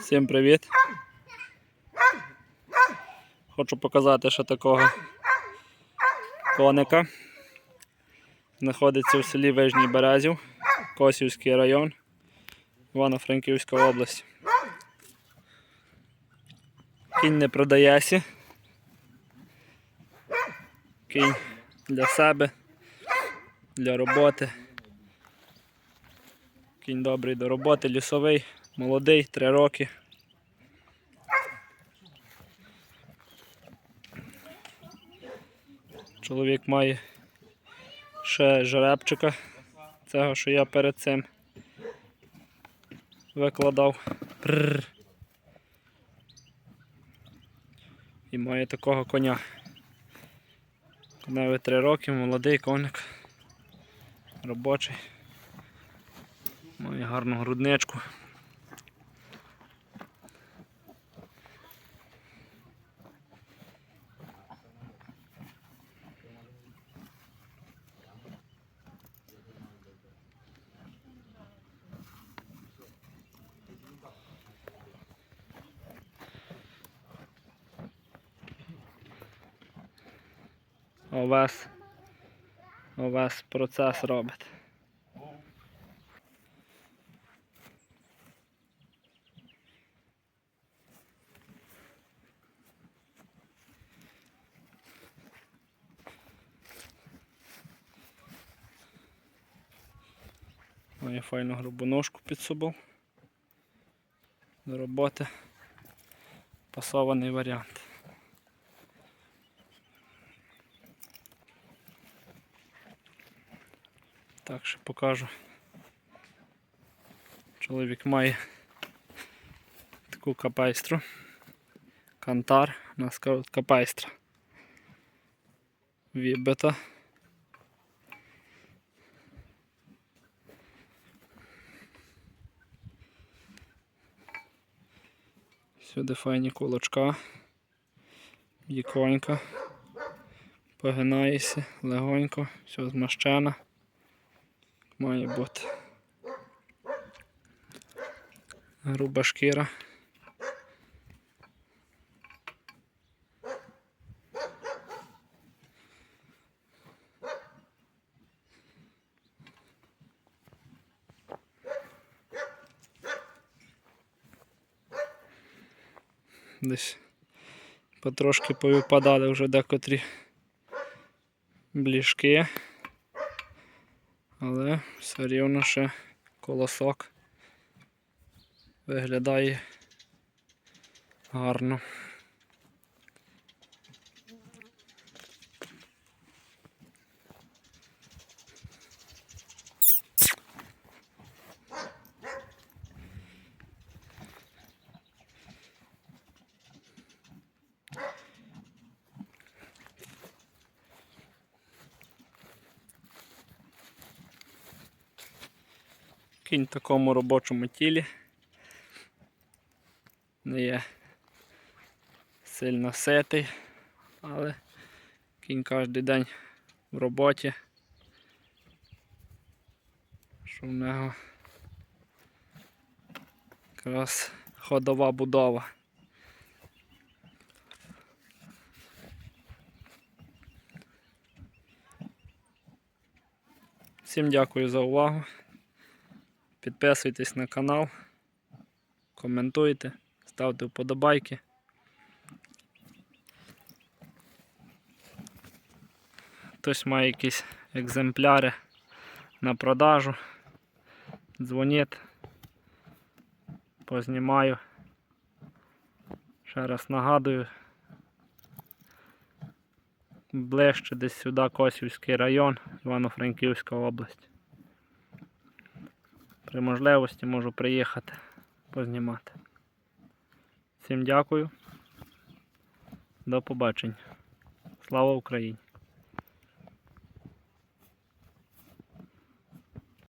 Всім привіт! Хочу показати ще такого коника. Знаходиться у селі Вижній Березів, Косівський район, Івано-Франківська область. Кінь не продається. Кінь для себе, для роботи. Кінь добрий до роботи, лісовий, молодий, 3 роки. Чоловік має ще жеребчика, цього, що я перед цим викладав. Прррр. І має такого коня. Коневі 3 роки, молодий коник, робочий. Має гарну грудничку. Овес. Овес процес робить. Має файну грубу ножку під собою. До роботи пасований варіант. Так що покажу. Чоловік має таку капайстру. Кантар, у нас кажуть капайстра. Вібета. Сюди файні кулачка, віконька, погинаєшся легонько, все змащена. Має бути. Груба шкіра. Десь потрошки повипадали вже декотрі бліжки. Але все рівно ще колосок виглядає гарно. Кінь в такому робочому тілі. Не є сильно ситий, але кінь кожен день в роботі. Що в нього якраз ходова будова. Всім дякую за увагу. Підписуйтесь на канал, коментуйте, ставте вподобайки. Хтось має якісь екземпляри на продажу. Дзвоніть, познімаю. Ще раз нагадую, ближче десь сюди Косівський район, Івано-Франківська область. При можливості можу приїхати познімати. Всім дякую. До побачення. Слава Україні!